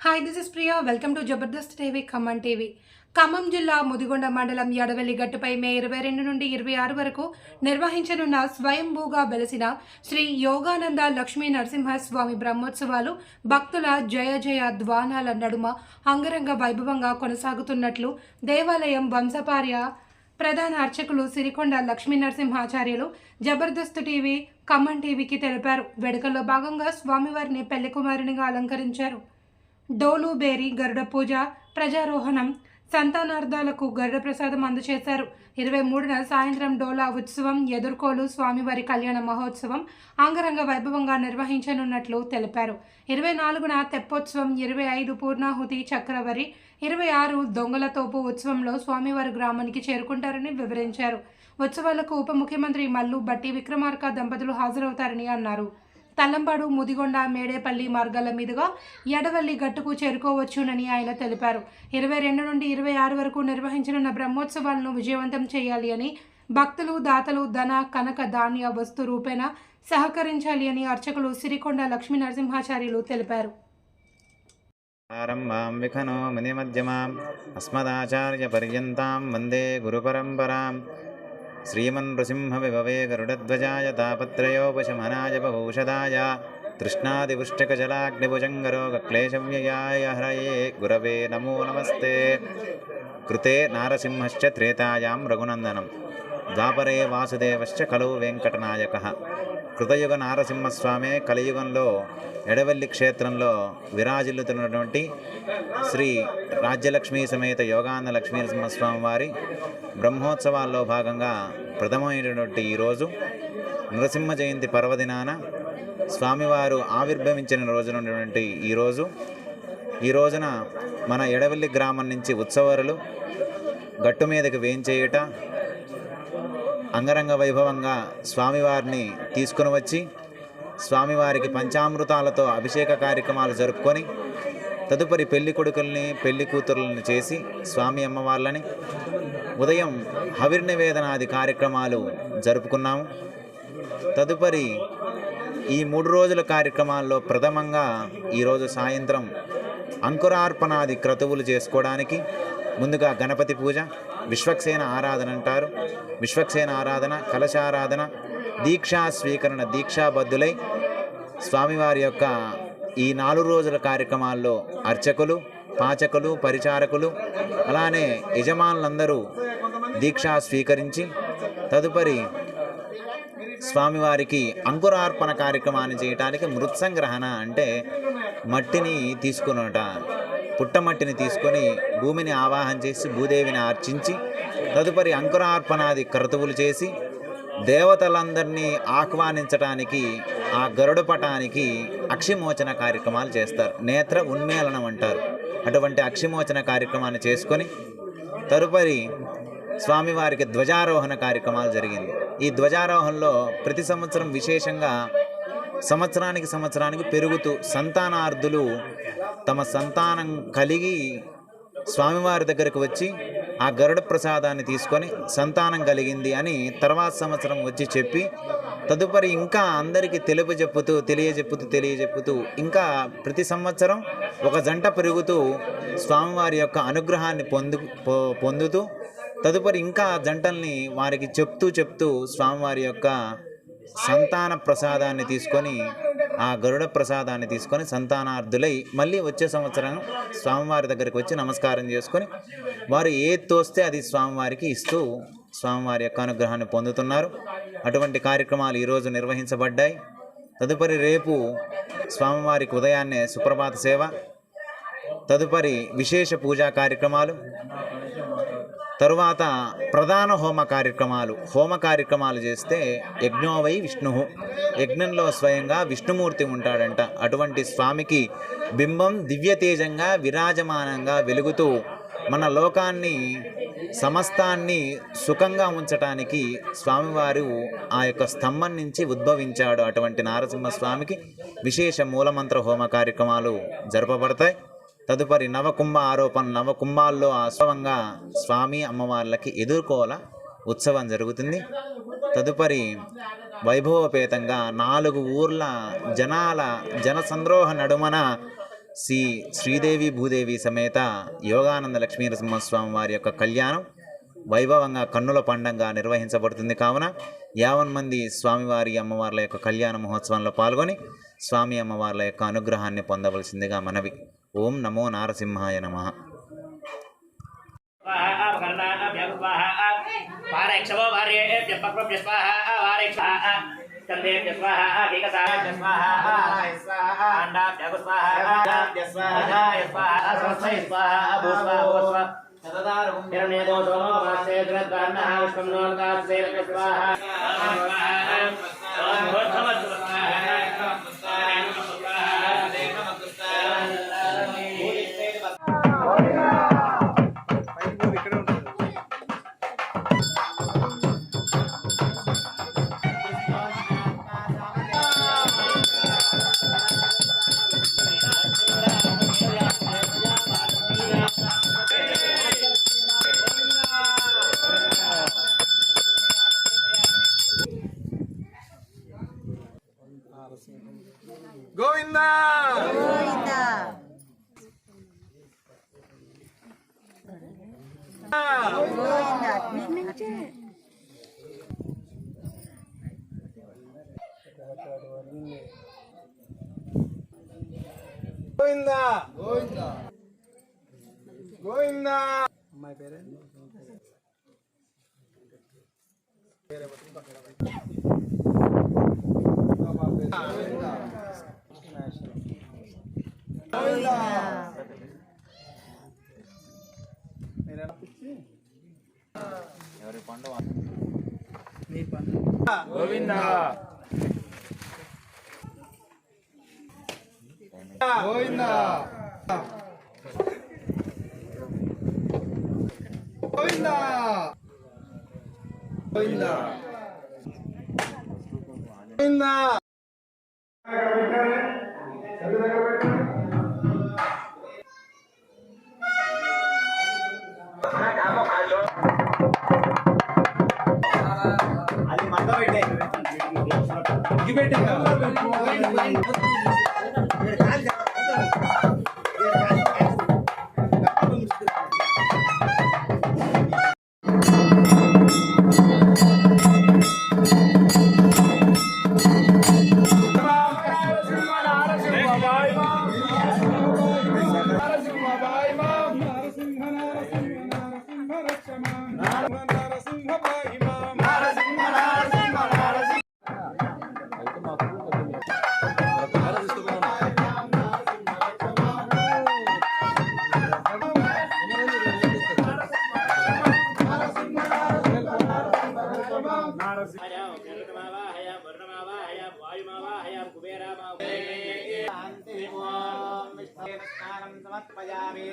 Hi this is Priya welcome to Jabardast TV Khammam TV Khammam జిల్లా ముదిగొండ మండలం ఎడవెల్లి గట్టుపై మే ఇరవై రెండు నుండి ఇరవై ఆరు వరకు నిర్వహించనున్న స్వయంభూగా వెలసిన శ్రీ యోగానంద లక్ష్మీ నరసింహస్వామి బ్రహ్మోత్సవాలు భక్తుల జయ జయ ద్వానాల నడుమ అంగరంగ వైభవంగా కొనసాగుతున్నట్లు దేవాలయం వంశపార్య ప్రధాన అర్చకులు సిరికొండ లక్ష్మీ నరసింహాచార్యులు జబర్దస్త్ టీవీ ఖమ్మం టీవీకి తెలిపారు. వేడుకల్లో భాగంగా స్వామివారిని పెళ్ళి కుమారునిగా అలంకరించారు. డోలుబేరి గరుడ పూజ ప్రజారోహణం సంతానార్థాలకు గరుడ ప్రసాదం అందజేశారు ఇరవై మూడున సాయంత్రం డోలా ఉత్సవం ఎదుర్కోలు స్వామివారి కళ్యాణ మహోత్సవం అంగరంగ వైభవంగా నిర్వహించనున్నట్లు తెలిపారు. ఇరవై నాలుగున తెప్పోత్సవం ఇరవై ఐదు పూర్ణాహుతి చక్రవరి ఇరవై ఆరు దొంగల తోపు ఉత్సవంలో స్వామివారి గ్రామానికి చేరుకుంటారని వివరించారు. ఉత్సవాలకు ఉప ముఖ్యమంత్రి మల్లు బట్టి విక్రమార్క దంపతులు హాజరవుతారని అన్నారు. తల్లంపాడు ముదిగొండ మేడేపల్లి మార్గాల మీదుగా ఎడవల్లి గట్టుకు చేరుకోవచ్చునని ఆయన తెలిపారు. ఇరవై రెండు నుండి ఇరవై ఆరు వరకు నిర్వహించనున్న బ్రహ్మోత్సవాలను విజయవంతం చేయాలి అని భక్తులు దాతలు ధన కనక ధాన్య వస్తు రూపేణ సహకరించాలి అని అర్చకులు సిరికొండ లక్ష్మీ నరసింహాచార్యులు తెలిపారు. ఆరంభాం విఖనో మునిమధ్యమాం అస్మదాచార్యపర్యంతాం వందే గురుపరంపరాం శ్రీమన్ శ్రీమన్నృసింహవిభవే గరుడధ్వజాయ తాపత్రయోపశమనాయ బహూషదాయ తృష్ణాదిపుష్టకజలాగ్నిభుజంగరోగక్లేశవ్యయాయ హరయే గురవే నమో నమస్తే కృతే నారసింహశ్చ త్రేతాయాం రఘునందనం ద్వాపరే వాసుదేవశ్చ కలౌ వెంకటనాయక కృతయుగ నారసింహస్వామే కలియుగంలో ఎడవల్లి క్షేత్రంలో విరాజిల్లుతున్నటువంటి శ్రీ రాజ్యలక్ష్మీ సమేత యోగానంద లక్ష్మీ నరసింహస్వామి వారి బ్రహ్మోత్సవాల్లో భాగంగా ప్రథమమైనటువంటి ఈరోజు నరసింహ జయంతి పర్వదినాన స్వామివారు ఆవిర్భవించిన రోజునటువంటి ఈరోజు ఈ రోజున మన ఎడవల్లి గ్రామం నుంచి ఉత్సవరులు గట్టు మీదకి వేంచేయుట అంగరంగ వైభవంగా స్వామివారిని తీసుకుని వచ్చి స్వామివారికి పంచామృతాలతో అభిషేక కార్యక్రమాలు జరుపుకొని తదుపరి పెళ్ళి కొడుకుల్ని పెళ్ళి కూతురులను చేసి స్వామి అమ్మవార్లని ఉదయం హవిర్నివేదనాది కార్యక్రమాలు జరుపుకున్నాము. తదుపరి ఈ మూడు రోజుల కార్యక్రమాల్లో ప్రథమంగా ఈరోజు సాయంత్రం అంకురార్పణాది క్రతువులు చేసుకోవడానికి ముందుగా గణపతి పూజ విశ్వక్సేన ఆరాధన అంటారు. విశ్వక్సేన ఆరాధన కలశారాధన దీక్షా స్వీకరణ దీక్షాబద్ధులై స్వామివారి యొక్క ఈ నాలుగు రోజుల కార్యక్రమాల్లో అర్చకులు పాచకులు పరిచారకులు అలానే యజమానులందరూ దీక్ష స్వీకరించి తదుపరి స్వామివారికి అంకురార్పణ కార్యక్రమాన్ని చేయటానికి మృత్సంగ్రహణ అంటే మట్టిని తీసుకునట పుట్టమట్టిని తీసుకొని భూమిని ఆవాహన చేసి భూదేవిని ఆర్చించి తదుపరి అంకురార్పణాది క్రతువులు చేసి దేవతలందరినీ ఆహ్వానించడానికి ఆ గరుడ పటానికి అక్షిమోచన కార్యక్రమాలు చేస్తారు. నేత్ర ఉన్మేళనం అంటారు. అటువంటి అక్షిమోచన కార్యక్రమాన్ని చేసుకొని తదుపరి స్వామివారికి ధ్వజారోహణ కార్యక్రమాలు జరిగింది. ఈ ధ్వజారోహణలో ప్రతి సంవత్సరం విశేషంగా సంవత్సరానికి సంవత్సరానికి పెరుగుతూ సంతానార్థులు తమ సంతానం కలిగి స్వామివారి దగ్గరకు వచ్చి ఆ గరుడ ప్రసాదాన్ని తీసుకొని సంతానం కలిగింది అని తర్వాత సంవత్సరం వచ్చి చెప్పి తదుపరి ఇంకా అందరికీ తెలుపు చెప్పుతూ తెలియజెప్పుతూ తెలియజెప్పుతూ ఇంకా ప్రతి సంవత్సరం ఒక జంట పెరుగుతూ స్వామివారి యొక్క అనుగ్రహాన్ని పొందు పొ- పొందుతూ తదుపరి ఇంకా జంటల్ని వారికి చెప్తూ చెప్తూ స్వామివారి యొక్క సంతాన ప్రసాదాన్ని తీసుకొని ఆ గరుడ ప్రసాదాన్ని తీసుకొని సంతానార్థులై మళ్ళీ వచ్చే సంవత్సరం స్వామివారి దగ్గరికి వచ్చి నమస్కారం చేసుకొని వారు ఏది తోస్తే అది స్వామివారికి ఇస్తూ స్వామివారి యొక్క అనుగ్రహాన్ని పొందుతున్నారు. అటువంటి కార్యక్రమాలు ఈరోజు నిర్వహించబడ్డాయి. తదుపరి రేపు స్వామివారికి ఉదయాన్నే సుప్రభాత సేవ తదుపరి విశేష పూజా కార్యక్రమాలు తరువాత ప్రధాన హోమ కార్యక్రమాలు. హోమ కార్యక్రమాలు చేస్తే యజ్ఞోవై విష్ణు. యజ్ఞంలో స్వయంగా విష్ణుమూర్తి ఉంటాడంట. అటువంటి స్వామికి బింబం దివ్యతేజంగా విరాజమానంగా వెలుగుతూ మన లోకాన్ని సమస్తాన్ని సుఖంగా ఉంచటానికి స్వామివారు ఆ యొక్క స్తంభం నుంచి ఉద్భవించాడు అటువంటి నారసింహస్వామికి విశేష మూలమంత్ర హోమ కార్యక్రమాలు జరపబడతాయి. తదుపరి నవకుంభ ఆరోపణ నవకుంభాల్లో ఆశ్రవంగా స్వామి అమ్మవార్లకి ఎదుర్కోల ఉత్సవం జరుగుతుంది. తదుపరి వైభవపేతంగా నాలుగు ఊర్ల జనాల జనసంద్రోహ నడుమన శ్రీ శ్రీదేవి భూదేవి సమేత యోగానంద లక్ష్మీ నరసింహస్వామి వారి యొక్క కళ్యాణం వైభవంగా కన్నుల పండంగా నిర్వహించబడుతుంది కావున యావన్ మంది స్వామివారి అమ్మవార్ల యొక్క కళ్యాణ మహోత్సవంలో పాల్గొని స్వామి అమ్మవార్ల యొక్క అనుగ్రహాన్ని పొందవలసిందిగా మనవి. ఓం నమో నారసింహాయ నమ స్వాహ గోవింద గోవింద గోవింద అమ్మాయి పేరే గోవింద గోవింద గోవింద గోవింద గోవింద అది డిబేట్ पूर्णमावाहयां वर्णमावाहयां वायुमावाहयां कुबेरामावाहयां समर्पयामि